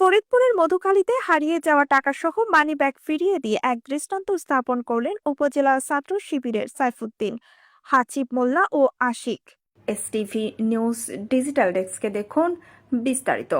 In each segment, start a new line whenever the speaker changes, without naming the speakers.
ফরিদপুরের মধুকালীতে হারিয়ে যাওয়া টাকাসহ মানিব্যাগ ফিরিয়ে দিয়ে এক দৃষ্টান্ত স্থাপন করলেন উপজেলা ছাত্র শিবিরের সাইফুদ্দিন, হাচিব মোল্লা ও আশিক।
এসটিভি নিউজ ডিজিটাল ডেস্কে দেখুন বিস্তারিত।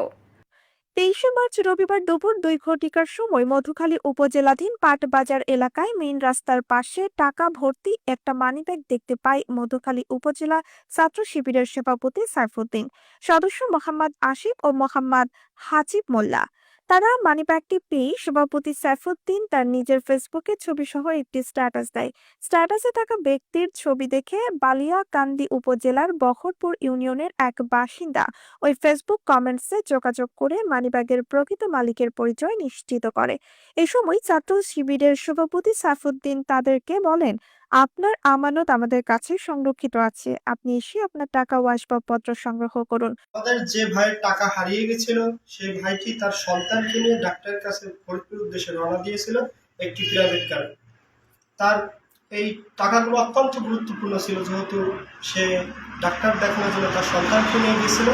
তেইশে মার্চ রবিবার দুপুর দুই ঘটিকার সময় মধুখালী উপজেলাধীন পাটবাজার এলাকায় মেইন রাস্তার পাশে টাকা ভর্তি একটা মানিব্যাগ দেখতে পায় মধুখালী উপজেলা ছাত্র শিবিরের সভাপতি সাইফুদ্দিন। সদস্য মোহাম্মদ আসিফ ও মোহাম্মদ হাজিব মোল্লা। তারা মানিব্যাগটি পেয়ে সভাপতি সাইফুদ্দিন তার নিজের ফেসবুকে ছবি সহ একটি স্ট্যাটাস দেয়। স্ট্যাটাসে থাকা ব্যক্তির ছবি দেখে বালিয়াকান্দি উপজেলার বহরপুর ইউনিয়নের এক বাসিন্দা ওই ফেসবুক কমেন্টসে যোগাযোগ করে মানিব্যাগের প্রকৃত মালিকের পরিচয় নিশ্চিত করে। এ সময় ছাত্র শিবিরের সভাপতি সাইফুদ্দিন তাদেরকে বলেন আপনার আমানত আমাদের কাছে সংরক্ষিত আছে। আপনি এসে আপনার টাকা ও আসবাবপত্র সংগ্রহ করুন।
আমাদের যে ভাইয়ের টাকা হারিয়ে গেছিল সেই ভাইটি তার সন্তানকে নিয়ে ডাক্তারের কাছে ফরিদপুর উদ্দেশ্যে রওনা দিয়েছিল একটি প্রাইভেট কারে তার এই টাকাগুলো অত্যন্ত গুরুত্বপূর্ণ ছিল, যেহেতু সে ডাক্তার দেখানোর জন্য তার সন্তানকে নিয়ে গিয়েছিল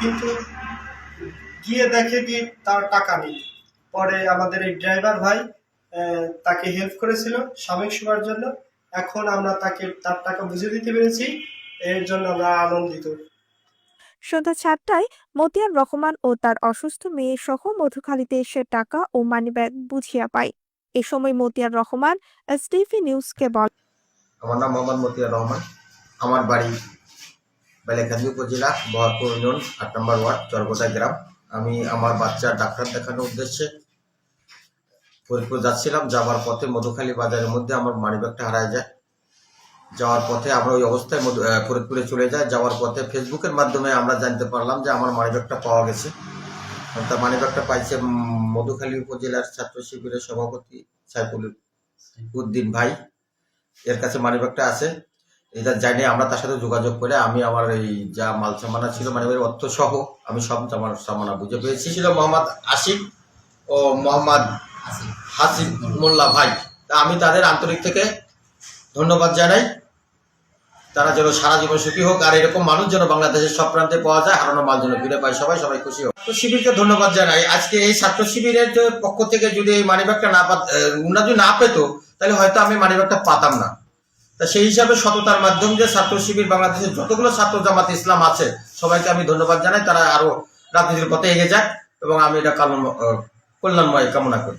কিন্তু গিয়ে দেখে কি তার টাকা নেই। পরে আমাদের এই ড্রাইভার ভাই তাকে হেল্প করেছিল সাময়িক সেবার জন্য। এখন আমরা তাকে তার টাকা বুঝে দিতে পেরেছি। এর জন্য আমরা আনন্দিত।
সন্ধ্যা সাতটায় মতিয়ার রহমান ও তার অসুস্থ মেয়ে সহ মধুখালীতে এসে টাকা ও মানিব্যাগ বুঝিয়া পায়। এ সময় মতিয়ার রহমান এসটিভি নিউজকে বলেন
আমার নাম মোহাম্মদ মতিয়ার রহমান। আমার বাড়ি বেলেখান্দি উপজেলা বহরপুর ইউনিয়ন আট নম্বর ওয়ার্ড চরগোদা গ্রাম। আমি আমার বাচ্চার ডাক্তার দেখানোর উদ্দেশ্যে ফরিদপুর যাচ্ছিলাম যাওয়ার পথে মধুখালী বাজারের মধ্যে আমার মানিব্যাগটা হারায় যায়। যাওয়ার পথে আমরা ওই অবস্থায় ফরিদপুরে চলে যাই। যাওয়ার পথে ফেসবুকের মাধ্যমে আমরা জানতে পারলাম যে আমার মানিব্যাগটা পাওয়া গেছে। তার মানিব্যাগটা পাইছে মধুখালী উপজেলার ছাত্র শিবিরের সভাপতি সাইফুল উদ্দিন ভাই। এর কাছে মানিব্যাগটা আছে। এটা জানি আমরা তার সাথে যোগাযোগ করে আমি আমার এই যা মাল সামানা ছিল মানে অর্থ সহ আমি সব আমার সামানা বুঝে পেয়েছি। ছিল মোহাম্মদ আশিক ও মোহাম্মদ হাসিব মোল্লা ভাই। তা আমি তাদের আন্তরিক থেকে ধন্যবাদ জানাই। তারা যেন সারা জীবন সুখী হোক আর এরকম মানুষ যেন বাংলাদেশের সব প্রান্তে পাওয়া যায় হারানো মাল যেন ফিরে পায় সবাই সবাই খুশি হোক। ছাত্র শিবিরকে ধন্যবাদ জানাই। আজকে এই ছাত্র শিবিরের পক্ষ থেকে যদি এই মানিব্যাগটা না পাত যদি না পেতো তাহলে হয়তো আমি মানিব্যাগটা পাতাম না। তা সেই হিসাবে সততার মাধ্যম যে ছাত্র শিবির বাংলাদেশের যতগুলো ছাত্র জামাত ইসলাম আছে সবাইকে আমি ধন্যবাদ জানাই। তারা আরও রাজনীতির পথে এগিয়ে যাক এবং আমি এটা আহ, কল্যাণময় কামনা করি।